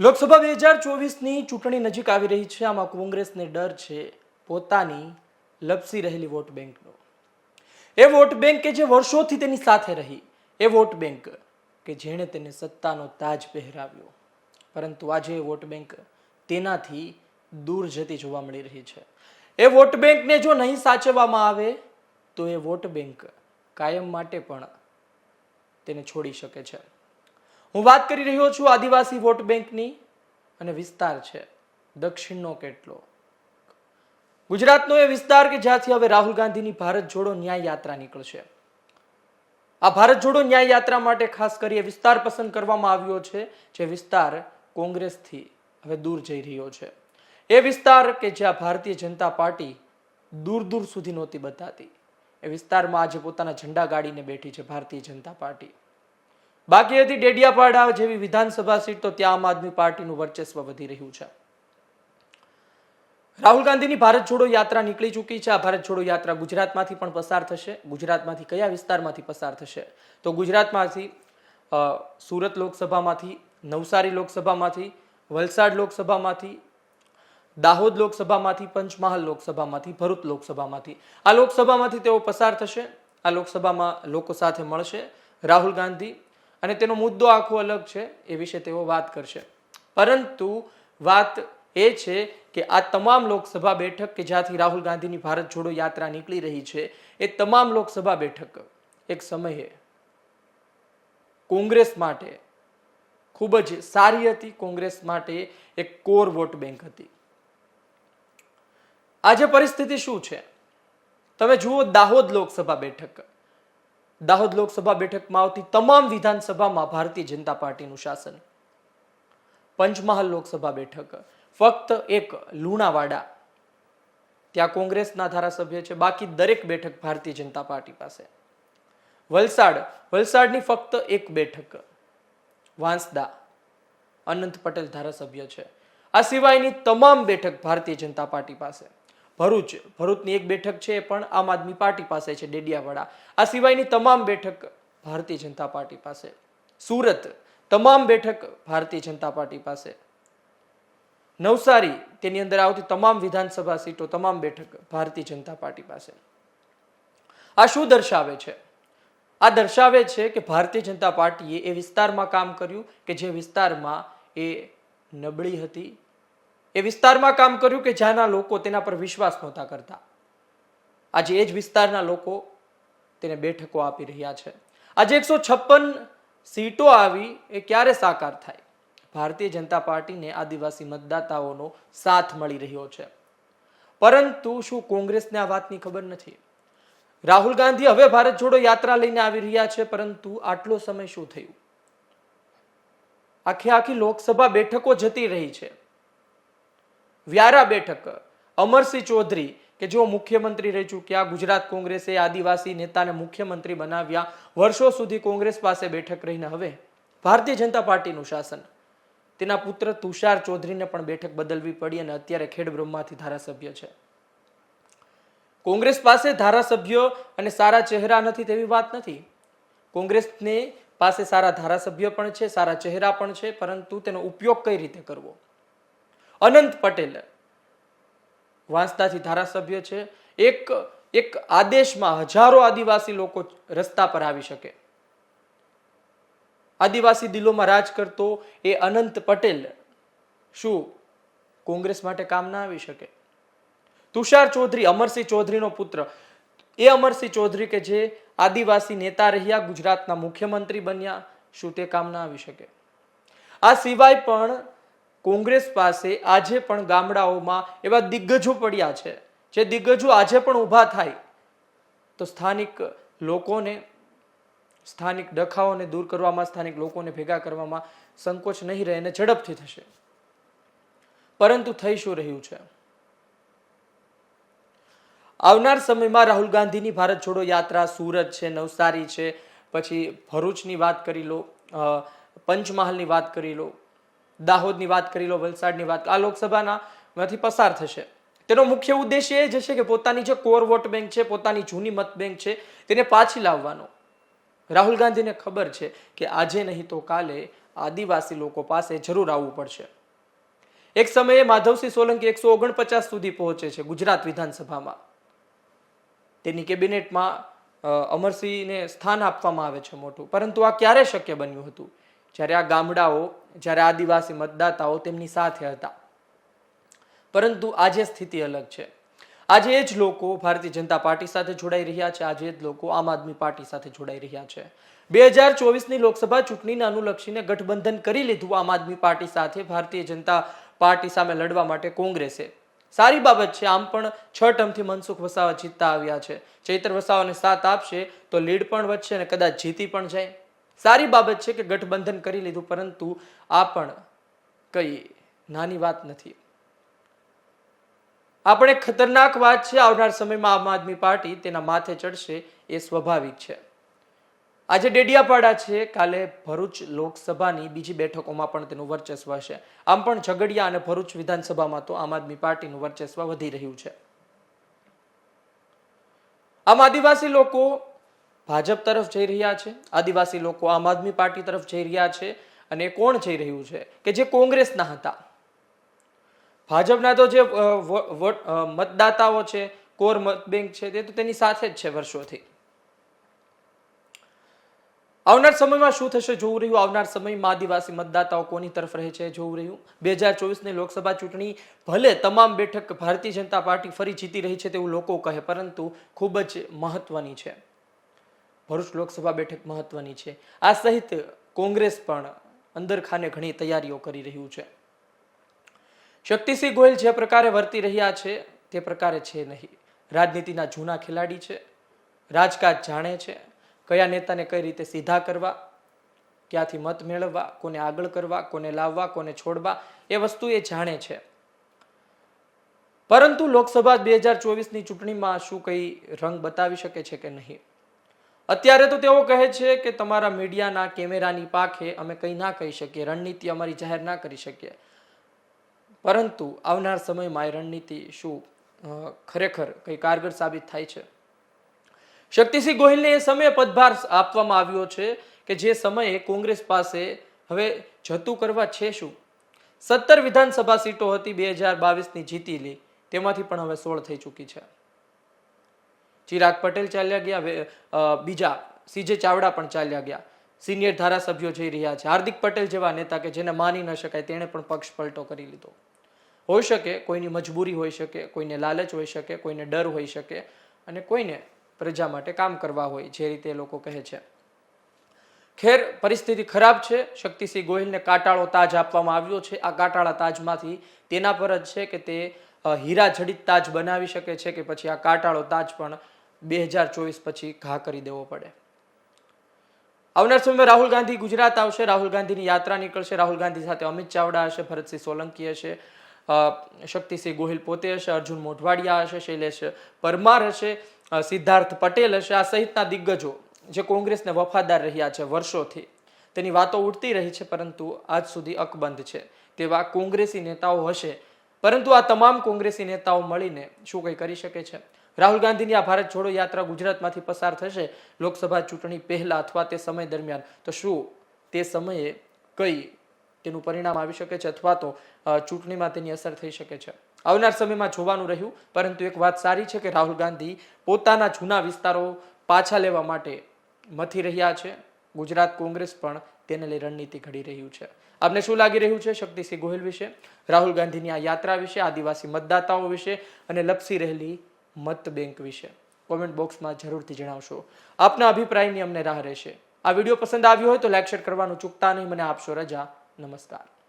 લોકસભા બે હજાર ચોવીસની ચૂંટણી નજીક આવી રહી છે. આમાં કોંગ્રેસને ડર છે. પોતાની લપસી રહેલી વોટ બેંકનો. એ વોટ બેંક કે જે વર્ષોથી તેની સાથે રહી, એ વોટ બેંક કે જેણે તેને સત્તાનો તાજ પહેરાવ્યો. પરંતુ આજે એ વોટ બેંક તેનાથી દૂર જતી જોવા મળી રહી છે. એ વોટ બેંકને જો નહીં સાચવવામાં આવે, તો એ વોટ બેંક કાયમ માટે પણ તેને છોડી શકે છે. હું વાત કરી રહ્યો છું આદિવાસી વોટ બેંકની અને વિસ્તાર છે. દક્ષિણનો કેટલો? ગુજરાતનો એ વિસ્તાર કે જ્યાંથી હવે રાહુલ ગાંધીની ભારત જોડો ન્યાય યાત્રા નીકળશે. આ ભારત જોડો ન્યાય યાત્રા માટે ખાસ કરી વિસ્તાર પસંદ કરવામાં આવ્યો છે, જે વિસ્તાર કોંગ્રેસથી હવે દૂર જઈ રહ્યો છે. એ વિસ્તાર કે જ્યાં ભારતીય જનતા પાર્ટી દૂર દૂર સુધી નહોતી બતાતી. એ વિસ્તારમાં આજે પોતાના ઝંડા ગાડીને બેઠી છે ભારતીય જનતા પાર્ટી. બાકી હતી ડેડિયાપાડા જેવી વિધાનસભા સીટ તો ત્યાં આમ આદમી પાર્ટીનું વર્ચસ્વ વધી રહ્યું છે. રાહુલ ગાંધીની ભારત છોડો યાત્રા નીકળી ચૂકી છે. આ ભારત છોડો યાત્રા ગુજરાતમાંથી પણ પસાર થશે. ગુજરાતમાંથી કયા વિસ્તારમાંથી પસાર થશે? તો ગુજરાતમાંથી સુરત લોકસભામાંથી, નવસારી લોકસભામાંથી, વલસાડ લોકસભામાંથી, દાહોદ લોકસભામાંથી, પંચમહાલ લોકસભામાંથી, ભરૂચ લોકસભામાંથી. આ લોકસભામાંથી તેઓ પસાર થશે. આ લોકસભામાં લોકો સાથે મળશે. રાહુલ ગાંધી અને તેનો મુદ્દો આખો અલગ છે એ વિશે તેઓ વાત કરશે. પરંતુ વાત એ છે કે આ તમામ લોકસભા બેઠક કે જ્યાંથી રાહુલ ગાંધીની ભારત જોડો યાત્રા નીકળી રહી છે, એ તમામ લોકસભા બેઠક એક સમયે કોંગ્રેસ માટે ખૂબ જ સારી હતી. કોંગ્રેસ માટે એક કોર વોટ બેંક હતી. આજે પરિસ્થિતિ શું છે? તમે જુઓ દાહોદ લોકસભા બેઠક. દાહોદ લોકસભા બેઠકમાં આવતી તમામ વિધાનસભામાં ભારતીય જનતા પાર્ટીનું શાસન. પંચમહાલ લોકસભા બેઠક. ફક્ત એક લુણાવાડા. ત્યાં કોંગ્રેસના ધારાસભ્ય છે. બાકી દરેક બેઠક ભારતીય જનતા પાર્ટી પાસે. વલસાડ. વલસાડની ફક્ત એક બેઠક. વાંસદા. અનંત પટેલ ધારાસભ્ય છે. આ સિવાયની તમામ બેઠક ભારતીય જનતા પાર્ટી પાસે. ભરૂચ, ભરૂચની એક બેઠક છે પણ આમ આદમી પાર્ટી પાસે છે, ડેડિયાવાડા. આ સિવાયની તમામ બેઠક ભારતીય જનતા પાર્ટી પાસે. સુરત, તમામ બેઠક ભારતીય જનતા પાર્ટી પાસે. નવસારી, તેની અંદર આવતી તમામ વિધાનસભા સીટો, તમામ બેઠક ભારતીય જનતા પાર્ટી પાસે. આ શું દર્શાવે છે? આ દર્શાવે છે કે ભારતીય જનતા પાર્ટીએ એ વિસ્તારમાં કામ કર્યું કે જે વિસ્તારમાં એ નબળી હતી એ વિસ્તારમાં કામ કર્યું કે જ્યાંના લોકો તેના પર વિશ્વાસ નહોતા કરતા. આજે એ જ વિસ્તારના લોકો તેને બેઠકો આપી રહ્યા છે. આજે એકસો છપ્પન સીટો આવી એ ક્યારે સાકાર થાય? ભારતીય જનતા પાર્ટીને આદિવાસી મતદાતાઓનો સાથ મળી રહ્યો છે. પરંતુ શું કોંગ્રેસને આ વાતની ખબર નથી? રાહુલ ગાંધી હવે ભારત જોડો યાત્રા લઈને આવી રહ્યા છે, પરંતુ આટલો સમય શું થયું? આખી આખી લોકસભા બેઠકો જતી રહી છે. વ્યારા બેઠક, અમરસિંહ ચૌધરી કે જેઓ મુખ્યમંત્રી રહી ચૂક્યા, ગુજરાત કોંગ્રેસે આદિવાસી નેતાને મુખ્યમંત્રી બનાવ્યા, વર્ષો સુધી કોંગ્રેસ પાસે બેઠક રહીને હવે ભારતીય જનતા પાર્ટીનું શાસન. તેના પુત્ર તુષાર ચૌધરીને પણ બેઠક બદલવી પડી અને અત્યારે ખેડ બ્રહ્માથી ધારાસભ્ય છે. કોંગ્રેસ પાસે ધારાસભ્યો અને સારા ચહેરા નથી તેવી વાત નથી. કોંગ્રેસને પાસે સારા ધારાસભ્ય પણ છે, સારા ચહેરા પણ છે, પરંતુ તેનો ઉપયોગ કઈ રીતે કરવો? અનંત પટેલ વાંસદાથી ધારાસભ્ય છે. એક એક આદેશમાં હજારો આદિવાસી લોકો રસ્તા પર આવી શકે. આદિવાસી દિલોમાં રાજ કરતો એ અનંત પટેલ શું કોંગ્રેસ માટે કામ ના આવી શકે? તુષાર ચૌધરી, અમરસિંહ ચૌધરીનો પુત્ર. એ અમરસિંહ ચૌધરી કે જે આદિવાસી નેતા રહ્યા, ગુજરાતના મુખ્યમંત્રી બન્યા, શું તે કામ ના આવી શકે? આ સિવાય પણ કોંગ્રેસ પાસે આજે પણ ગામડાઓમાં એવા દિગ્ગજો પડ્યા છે. જે દિગ્ગજો આજે પણ ઊભા થાય. તો સ્થાનિક લોકોને, સ્થાનિક ડખાઓને દૂર કરવામાં, સ્થાનિક લોકોને ભેગા કરવામાં સંકોચ નહીં રહે અને ઝડપથી થશે. પરંતુ થઈ શું રહ્યું છે? આવનાર સમયમાં રાહુલ ગાંધીની ભારત છોડો યાત્રા સુરત છે, નવસારી છે, પછી ભરૂચની વાત કરી લો પંચમહાલની વાત કરી લો. દાહોદની વાત કરી લો, વલસાડની વાત આ લોકસભાનામાંથી પસાર થશે. તેનો મુખ્ય ઉદ્દેશ્ય એ જ હશે કે પોતાની જે કોર વોટ બેંક છે, પોતાની જૂની મત બેંક છે, તેને પાછી લાવવાનો. રાહુલ ગાંધીને ખબર છે કે આજે નહીં તો કાલે આદિવાસી લોકો પાસે જરૂર આવવું પડશે. એક સમયે માધવસિંહ સોલંકી એકસો ઓગણપચાસ સુધી પહોંચે છે ગુજરાત વિધાનસભામાં. તેની કેબિનેટમાં અમરસિંહને સ્થાન આપવામાં આવે છે મોટું. પરંતુ આ ક્યારે શક્ય બન્યું હતું? જ્યારે આ ગામડાઓ જ્યારે આદિવાસી મતદાતાઓ તેમની સાથે હતા. પરંતુ આજે સ્થિતિ અલગ છે. આજે જ લોકો ભારતીય જનતા પાર્ટી સાથે જોડાઈ રહ્યા છે. આજે જ લોકો આમ આદમી પાર્ટી સાથે જોડાઈ રહ્યા છે. બે હજાર ચોવીસની લોકસભા ચૂંટણીને અનુલક્ષીને ગઠબંધન કરી લીધું આમ આદમી પાર્ટી સાથે ભારતીય જનતા પાર્ટી સામે લડવા માટે કોંગ્રેસે. સારી બાબત છે, આમ પણ છ ટર્મથી મનસુખ વસાવા જીતતા આવ્યા છે. ચૈત્ર વસાવાને સાથ આપશે તો લીડ પણ વધશે અને કદાચ જીતી પણ જાય. સારી બાબત છે કે ગઠબંધન કરી લીધું, પરંતુ આ પણ કઈ નાની વાત નથી. આપણે ખતરનાક વાત છે, આવનાર સમયમાં આમ આદમી પાર્ટી તેના માથે ચડશે એ સ્વાભાવિક છે. આજે ડેડિયાપાડા છે, કાલે ભરૂચ લોકસભાની બીજી બેઠકોમાં પણ તેનું વર્ચસ્વ હશે. આમ પણ ઝઘડિયા અને ભરૂચ વિધાનસભામાં તો આમ આદમી પાર્ટીનું વર્ચસ્વ વધી રહ્યું છે. આમ આદિવાસી લોકો ભાજપ તરફ જઈ રહ્યા છે, આદિવાસી લોકો, આમ આદમી પાર્ટી તરફ જઈ રહ્યા છે અને કોણ જઈ રહ્યું છે કે જે કોંગ્રેસના હતા? ભાજપના તો જે મતદાતાઓ છે, કોર મત બેંક છે, તે તો તેની સાથે જ છે વર્ષોથી. આવનાર સમયમાં શું થશે જોવું રહ્યું? આવનાર સમયમાં આદિવાસી મતદાતાઓ કોની તરફ રહે છે જોવું રહ્યું? બે હજાર ચોવીસની લોકસભા ચૂંટણી ભલે તમામ બેઠક ભારતીય જનતા પાર્ટી ફરી જીતી રહી છે તેવું લોકો કહે, પરંતુ ખૂબ જ મહત્વની છે. ભરૂચ લોકસભા બેઠક મહત્વની છે. આ સહિત કોંગ્રેસ પણ અંદર ખાને ઘણી તૈયારીઓ કરી રહ્યું છે. શક્તિસિંહ ગોયલ જે પ્રકારે વર્તી રહ્યા છે, તે પ્રકારે છે નહીં. રાજનીતિના જૂના ખેલાડી છે, રાજકાજ જાણે છે, કયા નેતાને કઈ રીતે સીધા કરવા, ક્યાંથી મત મેળવવા, કોને આગળ કરવા, કોને લાવવા, કોને છોડવા, એ વસ્તુ એ જાણે છે. પરંતુ લોકસભા બે હજાર ચોવીસની ચૂંટણીમાં શું કંઈ રંગ બતાવી શકે છે કે નહીં? અત્યારે તો તેઓ કહે છે કે તમારા મીડિયાના કેમેરાની પાખે અમે કંઈ ના કહી શકીએ, રણનીતિ અમારી જાહેર ના કરી શકીએ. પરંતુ આવનાર સમયમાં એ રણનીતિ શું ખરેખર કંઈ કારગર સાબિત થાય છે? શક્તિસિંહ ગોહિલને એ સમયે પદભાર આપવામાં આવ્યો છે કે જે સમયે કોંગ્રેસ પાસે હવે જતું કરવા છે શું? સત્તર વિધાનસભા સીટો હતી, બે હજાર બાવીસની જીતી લી, તેમાંથી પણ હવે સોળ થઈ ચૂકી છે. ચિરાગ પટેલ ચાલ્યા ગયા બીજા સીજે ચાવડા પણ ચાલ્યા ગયા. સિનિયર ધારાસભ્યો જઈ રહ્યા છે. હાર્દિક પટેલ જેવા નેતા કે જેને માની ન શકાય, તેણે પણ પક્ષ પલટો કરી લીધો. હોઈ શકે કોઈની મજબૂરી હોઈ શકે, કોઈને લાલચ હોઈ શકે, કોઈને ડર હોઈ શકે અને કોઈને પ્રજા માટે કામ કરવા હોય, જે રીતે લોકો કહે છે. ખેર, પરિસ્થિતિ ખરાબ છે. શક્તિસિંહ ગોહિલને કાટાળો તાજ આપવામાં આવ્યો છે. આ કાટાળા તાજમાંથી તેના પર જ છે કે તે હીરા જડિત તાજ બનાવી શકે છે કે પછી આ કાટાળો તાજ પણ બે હજાર ચોવીસ પછી ઘા કરી દેવો પડે. આવનાર સમયમાં રાહુલ ગાંધી ગુજરાત આવશે, રાહુલ ગાંધીની યાત્રા નીકળશે, રાહુલ ગાંધી સાથે અમિત ચાવડા હશે, ભરતસિંહ સોલંકી હશે શક્તિસિંહ ગોહિલ પોતે હશે, અર્જુન મોઢવાડિયા હશે, શૈલેષ પરમાર હશે સિદ્ધાર્થ પટેલ હશે, આ સહિતના દિગ્ગજો જે કોંગ્રેસને વફાદાર રહ્યા છે વર્ષોથી. તેની વાતો ઉડતી રહી છે, પરંતુ આજ સુધી અકબંધ છે. તેવા કોંગ્રેસી નેતાઓ હશે, પરંતુ આ તમામ કોંગ્રેસી નેતાઓ મળીને શું કંઈ કરી શકે છે? રાહુલ ગાંધીની આ ભારત છોડો યાત્રા ગુજરાતમાંથી પસાર થશે લોકસભા ચૂંટણી પહેલા અથવા તે સમય દરમિયાન. તો શું તે સમયે કઈ તેનું પરિણામ આવી શકે છે અથવા તો ચૂંટણીમાં તેની અસર થઈ શકે છે? આવનાર સમયમાં જોવાનું રહ્યું, પરંતુ એક વાત સારી છે કે રાહુલ ગાંધી પોતાના જૂના વિસ્તારો પાછા લેવા માટે મથી રહ્યા છે. ગુજરાત કોંગ્રેસ પણ તેને લઈ રણનીતિ ઘડી રહ્યું છે. આપને શું લાગી રહ્યું છે શક્તિસિંહ ગોહિલ વિશે? રાહુલ ગાંધીની આ યાત્રા વિશે, આદિવાસી મતદાતાઓ વિશે અને લપસી રહેલી મત બેંક વિશે. કોમેન્ટ બોક્સમાં જરૂરથી જણાવશો. આપના અભિપ્રાયની અમને રાહ રહેશે. આ વીડિયો પસંદ આવ્યો હોય તો લાઈક, શેર કરવાનું ચૂકતા નહીં. મને આપશો રજા. નમસ્કાર.